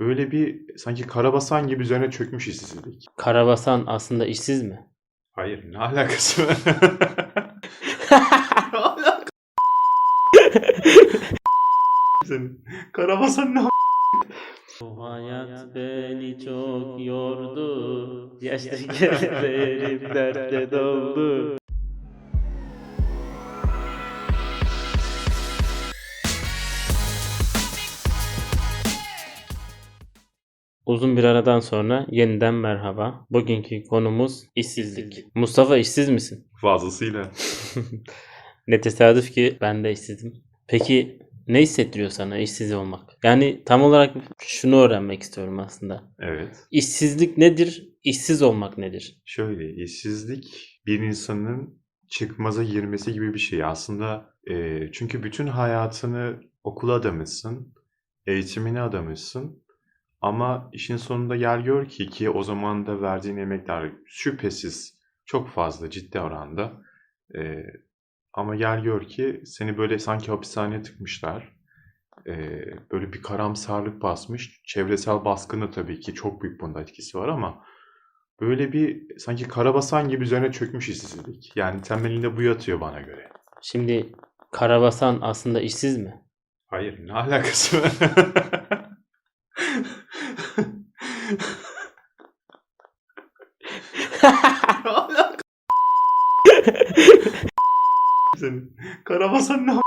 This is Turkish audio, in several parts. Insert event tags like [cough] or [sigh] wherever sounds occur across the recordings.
Böyle bir sanki karabasan gibi üzerine çökmüş işsizlik. Karabasan aslında işsiz mi? Hayır ne alakası var? [laughs] Ne alaka? Senin Karabasan ne Bu hayat beni çok yordu. Yaşlı [laughs] gecelerim dertle doldu. Uzun bir aradan sonra yeniden merhaba. Bugünkü konumuz işsizlik. Mustafa işsiz misin? Fazlasıyla. [laughs] Ne tesadüf ki ben de işsizim. Peki ne hissettiriyor sana işsiz olmak? Yani tam olarak şunu öğrenmek istiyorum aslında. Evet. İşsizlik nedir? İşsiz olmak nedir? Şöyle işsizlik bir insanın çıkmaza girmesi gibi bir şey. Aslında e, çünkü bütün hayatını okula adamışsın, eğitimini adamışsın. Ama işin sonunda gel gör ki ki o zaman da verdiğin emekler şüphesiz çok fazla ciddi oranda. E, ama gel gör ki seni böyle sanki hapishaneye tıkmışlar. E, böyle bir karamsarlık basmış. Çevresel baskını tabii ki çok büyük bunda etkisi var ama Böyle bir sanki karabasan gibi üzerine çökmüş işsizlik. Yani temelinde bu yatıyor bana göre. Şimdi karabasan aslında işsiz mi? Hayır, ne alakası var? [laughs] Ne alaka? Senin karabasan ne?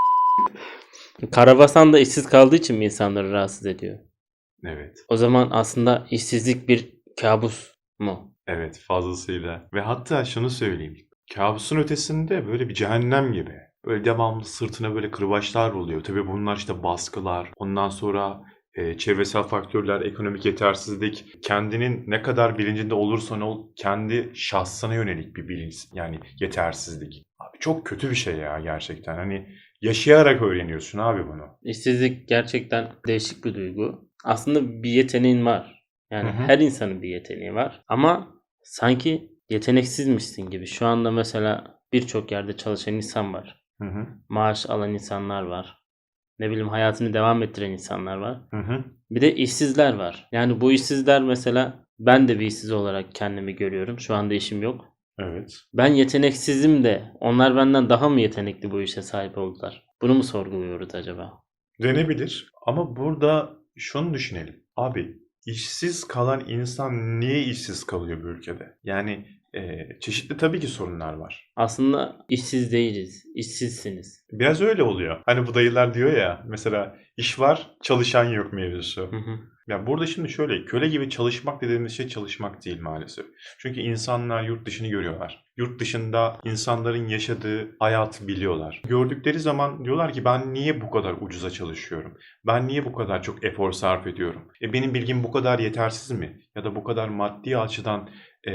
Karabasan da işsiz kaldığı için mi insanları rahatsız ediyor? Evet, O zaman aslında işsizlik bir kabus mu? evet fazlasıyla. Ve hatta şunu söyleyeyim. Kabusun ötesinde böyle bir cehennem gibi. Böyle devamlı sırtına böyle kırbaçlar oluyor. Tabii bunlar işte baskılar. Ondan sonra e, çevresel faktörler, ekonomik yetersizlik. Kendinin ne kadar bilincinde olursan ol kendi şahsına yönelik bir bilinç yani yetersizlik. Çok kötü bir şey ya gerçekten. Hani yaşayarak öğreniyorsun abi bunu. İşsizlik gerçekten değişik bir duygu. Aslında bir yeteneğin var. Yani Hı hı. her insanın bir yeteneği var. Ama sanki yeteneksizmişsin gibi. Şu anda mesela birçok yerde çalışan insan var. Hı hı. Maaş alan insanlar var. Ne bileyim hayatını devam ettiren insanlar var. Hı hı. Bir de işsizler var. Yani bu işsizler mesela ben de bir işsiz olarak kendimi görüyorum. Şu anda işim yok. Evet. Ben yeteneksizim de onlar benden daha mı yetenekli bu işe sahip oldular? Bunu mu sorguluyoruz acaba? Denebilir ama burada şunu düşünelim. Abi işsiz kalan insan niye işsiz kalıyor bu ülkede? Yani e, çeşitli tabii ki sorunlar var. Aslında işsiz değiliz. işsizsiniz. Biraz öyle oluyor. Hani bu dayılar diyor ya mesela iş var çalışan yok mevzusu. Hı hı. Ya burada şimdi şöyle köle gibi çalışmak dediğimiz şey çalışmak değil maalesef. Çünkü insanlar yurt dışını görüyorlar. Yurt dışında insanların yaşadığı hayatı biliyorlar. Gördükleri zaman diyorlar ki ben niye bu kadar ucuza çalışıyorum? Ben niye bu kadar çok efor sarf ediyorum? E benim bilgim bu kadar yetersiz mi? Ya da bu kadar maddi açıdan e,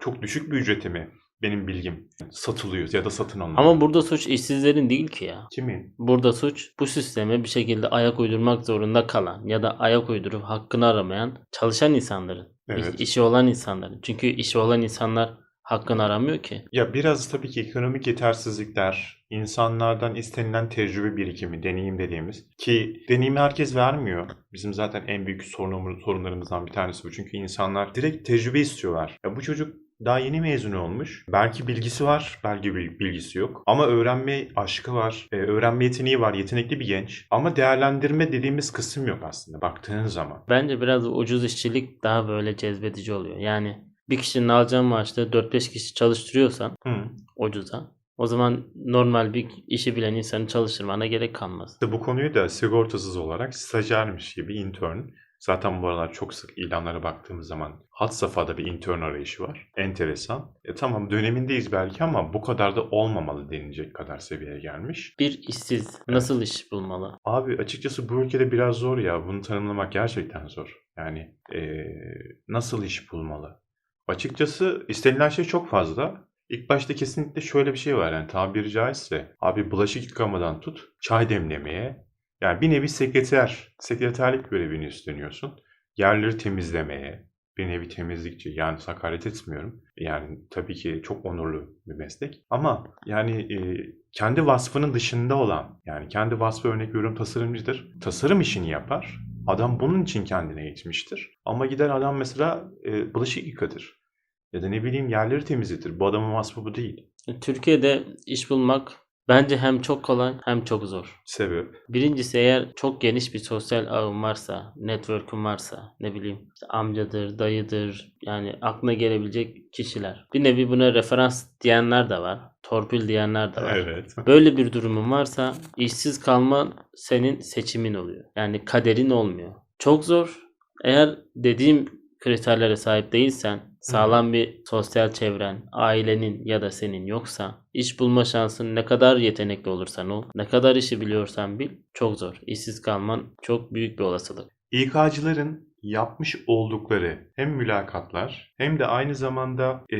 çok düşük bir ücrete mi benim bilgim satılıyor ya da satın alınıyor? Ama burada suç işsizlerin değil ki ya. kimin? Burada suç bu sisteme bir şekilde ayak uydurmak zorunda kalan ya da ayak uydurup hakkını aramayan çalışan insanların. Evet. İş- işi olan insanların. Çünkü işi olan insanlar hakkını aramıyor ki. Ya biraz tabii ki ekonomik yetersizlikler, insanlardan istenilen tecrübe birikimi, deneyim dediğimiz ki deneyimi herkes vermiyor. Bizim zaten en büyük sorunumuz, sorunlarımızdan bir tanesi bu. Çünkü insanlar direkt tecrübe istiyorlar. Ya bu çocuk daha yeni mezun olmuş. Belki bilgisi var, belki bil- bilgisi yok. Ama öğrenme aşkı var, e, öğrenme yeteneği var, yetenekli bir genç. Ama değerlendirme dediğimiz kısım yok aslında baktığın zaman. Bence biraz ucuz işçilik daha böyle cezbedici oluyor. Yani bir kişinin alacağı maaşta 4-5 kişi çalıştırıyorsan Hı. ucuza o zaman normal bir işi bilen insanı çalıştırmana gerek kalmaz. İşte bu konuyu da sigortasız olarak stajyermiş gibi intern. Zaten bu aralar çok sık ilanlara baktığımız zaman had safhada bir intern arayışı var. Enteresan. E tamam dönemindeyiz belki ama bu kadar da olmamalı denilecek kadar seviyeye gelmiş. Bir işsiz nasıl iş bulmalı? Abi açıkçası bu ülkede biraz zor ya. Bunu tanımlamak gerçekten zor. Yani e, nasıl iş bulmalı? Açıkçası istenilen şey çok fazla. İlk başta kesinlikle şöyle bir şey var yani tabiri caizse. Abi bulaşık yıkamadan tut çay demlemeye. Yani bir nevi sekreter, sekreterlik görevini üstleniyorsun. Yerleri temizlemeye, bir nevi temizlikçi. Yani hakaret etmiyorum. Yani tabii ki çok onurlu bir meslek. Ama yani e, kendi vasfının dışında olan, yani kendi vasfı örnek veriyorum tasarımcıdır. Tasarım işini yapar Adam bunun için kendini eğitmiştir. Ama gider adam mesela e, bulaşık yıkatır. Ya da ne bileyim yerleri temizletir. Bu adamın vasfı bu değil. Türkiye'de iş bulmak bence hem çok kolay hem çok zor. Sebep. Birincisi eğer çok geniş bir sosyal ağın varsa, network'ün varsa, ne bileyim işte amcadır, dayıdır, yani aklına gelebilecek kişiler. Bir nevi buna referans diyenler de var. Torpil diyenler de var. Evet. [laughs] Böyle bir durumun varsa işsiz kalman senin seçimin oluyor. Yani kaderin olmuyor. Çok zor. Eğer dediğim kriterlere sahip değilsen, sağlam bir sosyal çevren, ailenin ya da senin yoksa, iş bulma şansın ne kadar yetenekli olursan ol, ne kadar işi biliyorsan bil, çok zor. İşsiz kalman çok büyük bir olasılık. İK'cıların yapmış oldukları hem mülakatlar hem de aynı zamanda e,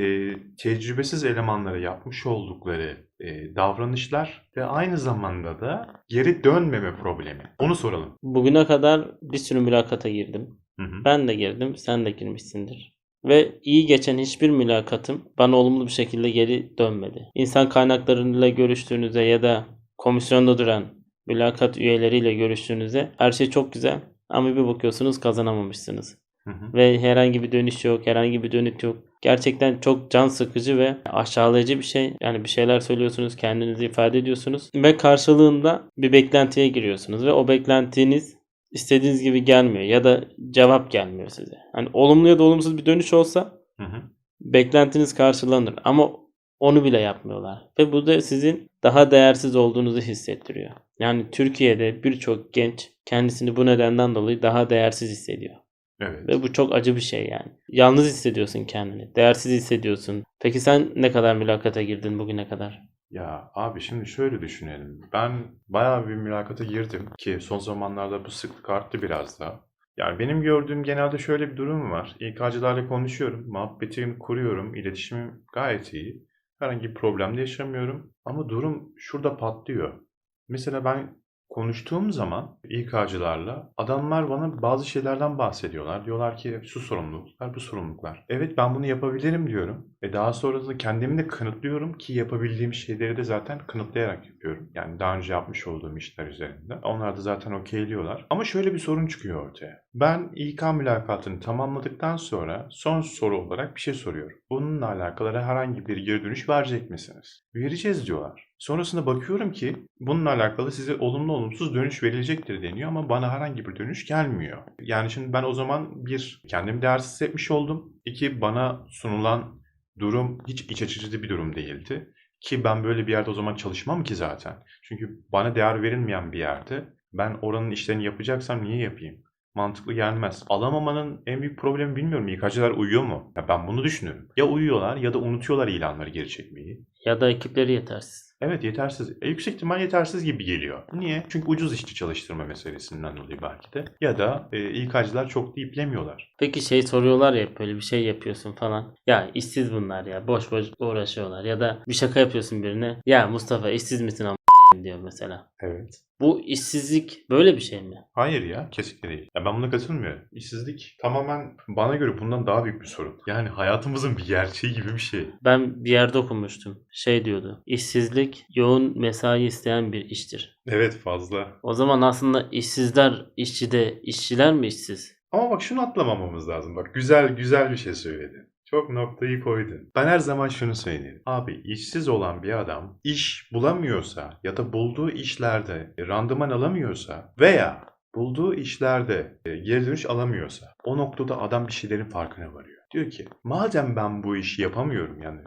tecrübesiz elemanlara yapmış oldukları e, davranışlar ve aynı zamanda da geri dönmeme problemi. Onu soralım. Bugüne kadar bir sürü mülakata girdim. Hı hı. Ben de girdim, sen de girmişsindir. Ve iyi geçen hiçbir mülakatım bana olumlu bir şekilde geri dönmedi. İnsan kaynaklarıyla görüştüğünüzde ya da komisyonda duran mülakat üyeleriyle görüştüğünüzde her şey çok güzel ama bir bakıyorsunuz kazanamamışsınız. Hı hı. Ve herhangi bir dönüş yok, herhangi bir dönüt yok. Gerçekten çok can sıkıcı ve aşağılayıcı bir şey. Yani bir şeyler söylüyorsunuz, kendinizi ifade ediyorsunuz ve karşılığında bir beklentiye giriyorsunuz ve o beklentiniz istediğiniz gibi gelmiyor ya da cevap gelmiyor size. Hani olumlu ya da olumsuz bir dönüş olsa Hı hı. beklentiniz karşılanır ama onu bile yapmıyorlar. Ve bu da sizin daha değersiz olduğunuzu hissettiriyor. Yani Türkiye'de birçok genç kendisini bu nedenden dolayı daha değersiz hissediyor. Evet. Ve bu çok acı bir şey yani. Yalnız hissediyorsun kendini. Değersiz hissediyorsun. Peki sen ne kadar mülakata girdin bugüne kadar? Ya abi şimdi şöyle düşünelim. Ben bayağı bir mülakata girdim ki son zamanlarda bu sıklık arttı biraz da. Yani benim gördüğüm genelde şöyle bir durum var. İK'cılarla konuşuyorum, muhabbetimi kuruyorum, iletişimim gayet iyi. Herhangi bir problem de yaşamıyorum. Ama durum şurada patlıyor. Mesela ben konuştuğum zaman İK'cılarla adamlar bana bazı şeylerden bahsediyorlar. Diyorlar ki şu sorumluluklar, bu sorumluluklar. Evet ben bunu yapabilirim diyorum. Ve daha sonra da kendimi de kanıtlıyorum ki yapabildiğim şeyleri de zaten kanıtlayarak yapıyorum. Yani daha önce yapmış olduğum işler üzerinde. Onlar da zaten okeyliyorlar. Ama şöyle bir sorun çıkıyor ortaya. Ben İK mülakatını tamamladıktan sonra son soru olarak bir şey soruyorum. Bununla alakalı herhangi bir geri dönüş verecek misiniz? Vereceğiz diyorlar. Sonrasında bakıyorum ki bununla alakalı size olumlu olumsuz dönüş verilecektir deniyor ama bana herhangi bir dönüş gelmiyor. Yani şimdi ben o zaman bir kendimi değersiz hissetmiş oldum. İki bana sunulan durum hiç iç açıcı bir durum değildi. Ki ben böyle bir yerde o zaman çalışmam ki zaten. Çünkü bana değer verilmeyen bir yerde ben oranın işlerini yapacaksam niye yapayım? Mantıklı gelmez. Alamamanın en büyük problemi bilmiyorum. İK'cılar uyuyor mu? Ya ben bunu düşünüyorum. Ya uyuyorlar ya da unutuyorlar ilanları geri çekmeyi. Ya da ekipleri yetersiz. Evet yetersiz. E, yüksek ihtimal yetersiz gibi geliyor. Niye? Çünkü ucuz işçi çalıştırma meselesinden dolayı belki de. Ya da e, İK'cılar çok da iplemiyorlar. Peki şey soruyorlar ya böyle bir şey yapıyorsun falan. Ya işsiz bunlar ya boş boş uğraşıyorlar. Ya da bir şaka yapıyorsun birine. Ya Mustafa işsiz misin ama diyor mesela. Evet. Bu işsizlik böyle bir şey mi? Hayır ya kesinlikle değil. Ya ben buna katılmıyorum. İşsizlik tamamen bana göre bundan daha büyük bir sorun. Yani hayatımızın bir gerçeği gibi bir şey. Ben bir yerde okumuştum. Şey diyordu. İşsizlik yoğun mesai isteyen bir iştir. Evet fazla. O zaman aslında işsizler işçide, işçiler mi işsiz? Ama bak şunu atlamamamız lazım. Bak güzel güzel bir şey söyledin. Çok noktayı koydun. Ben her zaman şunu söylerim. Abi işsiz olan bir adam iş bulamıyorsa ya da bulduğu işlerde randıman alamıyorsa veya bulduğu işlerde e, geri dönüş alamıyorsa o noktada adam bir şeylerin farkına varıyor. Diyor ki madem ben bu işi yapamıyorum yani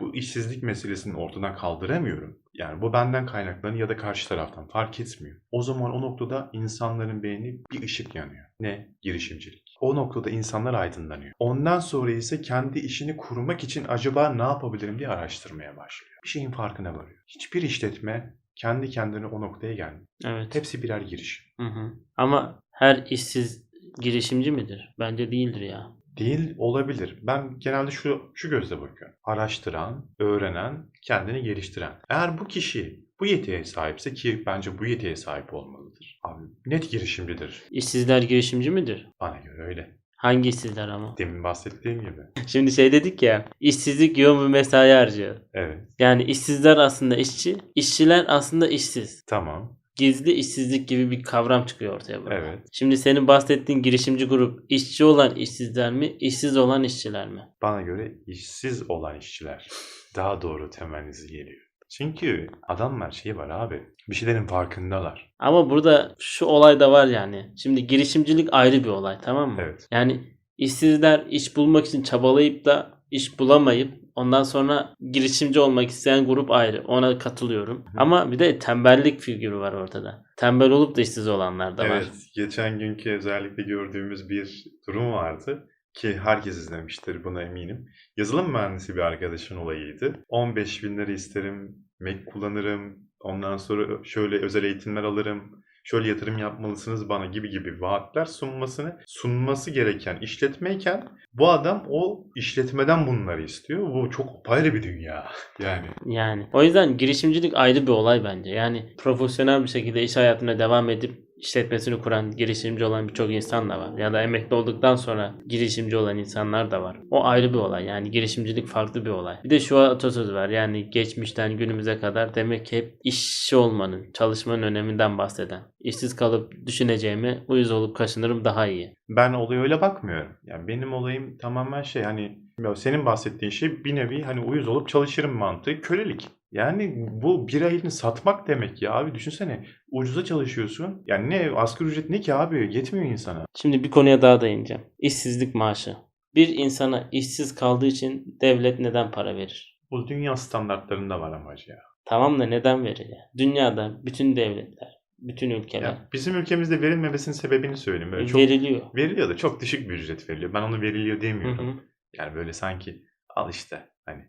bu işsizlik meselesini ortadan kaldıramıyorum. Yani bu benden kaynaklanıyor ya da karşı taraftan fark etmiyor. O zaman o noktada insanların beyni bir ışık yanıyor. Ne? Girişimcilik. O noktada insanlar aydınlanıyor. Ondan sonra ise kendi işini kurmak için acaba ne yapabilirim diye araştırmaya başlıyor. Bir şeyin farkına varıyor. Hiçbir işletme kendi kendine o noktaya gelmiyor. Evet. Hepsi birer girişim. Hı hı. Ama her işsiz girişimci midir? Bence değildir ya. Değil olabilir. Ben genelde şu şu gözle bakıyorum. Araştıran, öğrenen, kendini geliştiren. Eğer bu kişi bu yetiye sahipse ki bence bu yetiye sahip olmalıdır. Abi net girişimcidir. İşsizler girişimci midir? Bana göre öyle. Hangi işsizler ama? Demin bahsettiğim gibi. [laughs] Şimdi şey dedik ya, işsizlik yoğun bir mesai harcıyor. Evet. Yani işsizler aslında işçi, işçiler aslında işsiz. Tamam. gizli işsizlik gibi bir kavram çıkıyor ortaya burada. Evet. Şimdi senin bahsettiğin girişimci grup işçi olan işsizler mi, işsiz olan işçiler mi? Bana göre işsiz olan işçiler daha doğru temennizi geliyor. Çünkü adamlar şey var abi. Bir şeylerin farkındalar. Ama burada şu olay da var yani. Şimdi girişimcilik ayrı bir olay tamam mı? Evet. Yani işsizler iş bulmak için çabalayıp da iş bulamayıp ondan sonra girişimci olmak isteyen grup ayrı. Ona katılıyorum. Hı. Ama bir de tembellik figürü var ortada. Tembel olup da işsiz olanlar da var. Evet. Geçen günkü özellikle gördüğümüz bir durum vardı. Ki herkes izlemiştir buna eminim. Yazılım mühendisi bir arkadaşın olayıydı. 15 bin lira isterim, Mac kullanırım, ondan sonra şöyle özel eğitimler alırım, şöyle yatırım yapmalısınız bana gibi gibi vaatler sunmasını sunması gereken işletmeyken bu adam o işletmeden bunları istiyor. Bu çok apayrı bir dünya. [laughs] Yani Yani o yüzden girişimcilik ayrı bir olay bence. Yani profesyonel bir şekilde iş hayatına devam edip işletmesini kuran, girişimci olan birçok insan da var. Ya da emekli olduktan sonra girişimci olan insanlar da var. O ayrı bir olay. Yani girişimcilik farklı bir olay. Bir de şu atasöz var. Yani geçmişten günümüze kadar demek ki hep işçi olmanın, çalışmanın öneminden bahseden. İşsiz kalıp düşüneceğime uyuz olup kaşınırım daha iyi. ben olaya öyle bakmıyorum. Yani benim olayım tamamen şey hani senin bahsettiğin şey bir nevi hani uyuz olup çalışırım mantığı kölelik. Yani bu bir ayını satmak demek ya abi düşünsene ucuza çalışıyorsun. Yani ne asgari ücret ne ki abi yetmiyor insana. Şimdi bir konuya daha değineceğim. İşsizlik maaşı. Bir insana işsiz kaldığı için devlet neden para verir? Bu dünya standartlarında var amacı ya. Tamam da neden verir ya? Dünyada bütün devletler, bütün ülkeler ya. Bizim ülkemizde verilmemesinin sebebini söyleyeyim. Böyle çok veriliyor. veriliyor da çok düşük bir ücret veriliyor. Ben onu veriliyor Hı demiyorum. hı. Yani böyle sanki al işte hani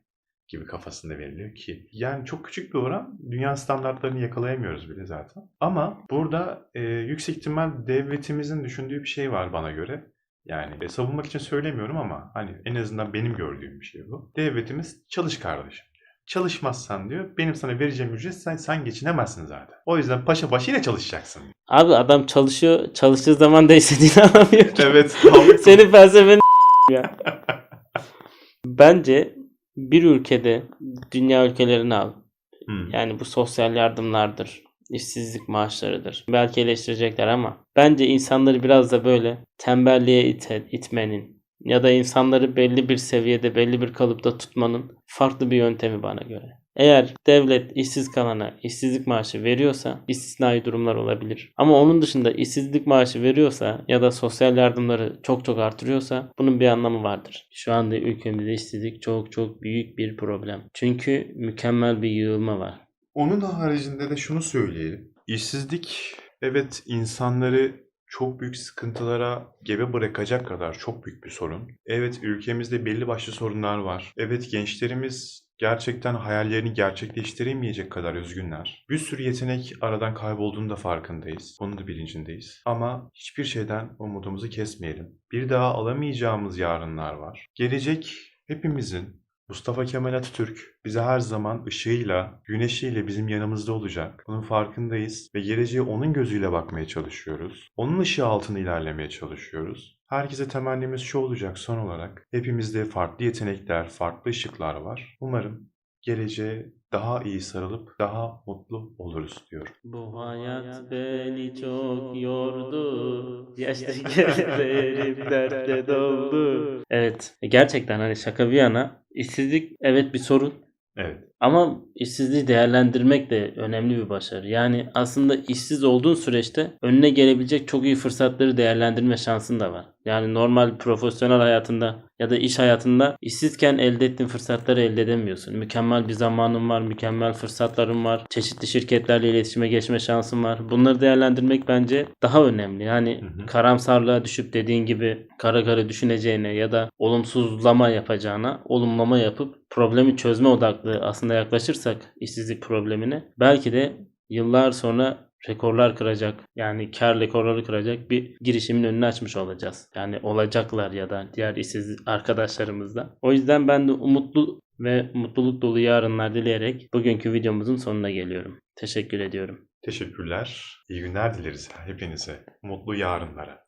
gibi kafasında veriliyor ki. Yani çok küçük bir oran. Dünya standartlarını yakalayamıyoruz bile zaten. Ama burada e, yüksek ihtimal devletimizin düşündüğü bir şey var bana göre. Yani e, savunmak için söylemiyorum ama hani en azından benim gördüğüm bir şey bu. Devletimiz çalış kardeşim diyor. Çalışmazsan diyor benim sana vereceğim ücret sen, sen geçinemezsin zaten. O yüzden paşa başıyla çalışacaksın. Abi adam çalışıyor, çalıştığı zaman da istediğini [laughs] alamıyor ki. evet. Senin felsefeni [laughs] ya. [laughs] Bence bir ülkede dünya ülkelerini al. Hmm. Yani bu sosyal yardımlardır, işsizlik maaşlarıdır. Belki eleştirecekler ama bence insanları biraz da böyle tembelliğe ite, itmenin ya da insanları belli bir seviyede, belli bir kalıpta tutmanın farklı bir yöntemi bana göre. Eğer devlet işsiz kalana işsizlik maaşı veriyorsa istisnai durumlar olabilir. Ama onun dışında işsizlik maaşı veriyorsa ya da sosyal yardımları çok çok artırıyorsa bunun bir anlamı vardır. Şu anda ülkemizde işsizlik çok çok büyük bir problem. Çünkü mükemmel bir yığılma var. Onun haricinde de şunu söyleyelim. İşsizlik evet insanları çok büyük sıkıntılara gebe bırakacak kadar çok büyük bir sorun. Evet ülkemizde belli başlı sorunlar var. Evet gençlerimiz gerçekten hayallerini gerçekleştiremeyecek kadar üzgünler. Bir sürü yetenek aradan kaybolduğunu da farkındayız. Bunun da bilincindeyiz. Ama hiçbir şeyden umudumuzu kesmeyelim. Bir daha alamayacağımız yarınlar var. Gelecek hepimizin Mustafa Kemal Atatürk bize her zaman ışığıyla, güneşiyle bizim yanımızda olacak. Bunun farkındayız ve geleceğe onun gözüyle bakmaya çalışıyoruz. Onun ışığı altında ilerlemeye çalışıyoruz. Herkese temennimiz şu olacak son olarak. Hepimizde farklı yetenekler, farklı ışıklar var. Umarım geleceğe daha iyi sarılıp daha mutlu oluruz diyorum. Bu hayat beni çok yordu. Yaşta gözlerim [laughs] dertle doldu. Evet. Gerçekten hani şaka bir yana işsizlik evet bir sorun. Evet. Ama işsizliği değerlendirmek de önemli bir başarı. Yani aslında işsiz olduğun süreçte önüne gelebilecek çok iyi fırsatları değerlendirme şansın da var. Yani normal profesyonel hayatında ya da iş hayatında işsizken elde ettiğin fırsatları elde edemiyorsun. Mükemmel bir zamanın var, mükemmel fırsatların var. Çeşitli şirketlerle iletişime geçme şansın var. Bunları değerlendirmek bence daha önemli. Yani Hı hı. karamsarlığa düşüp dediğin gibi kara kara düşüneceğine ya da olumsuzlama yapacağına olumlama yapıp problemi çözme odaklı aslında yaklaşırsak işsizlik problemine belki de yıllar sonra rekorlar kıracak yani kar rekorları kıracak bir girişimin önünü açmış olacağız. Yani olacaklar ya da diğer işsiz arkadaşlarımızla. O yüzden ben de umutlu ve mutluluk dolu yarınlar dileyerek bugünkü videomuzun sonuna geliyorum. Teşekkür ediyorum. Teşekkürler. İyi günler dileriz hepinize. Mutlu yarınlara.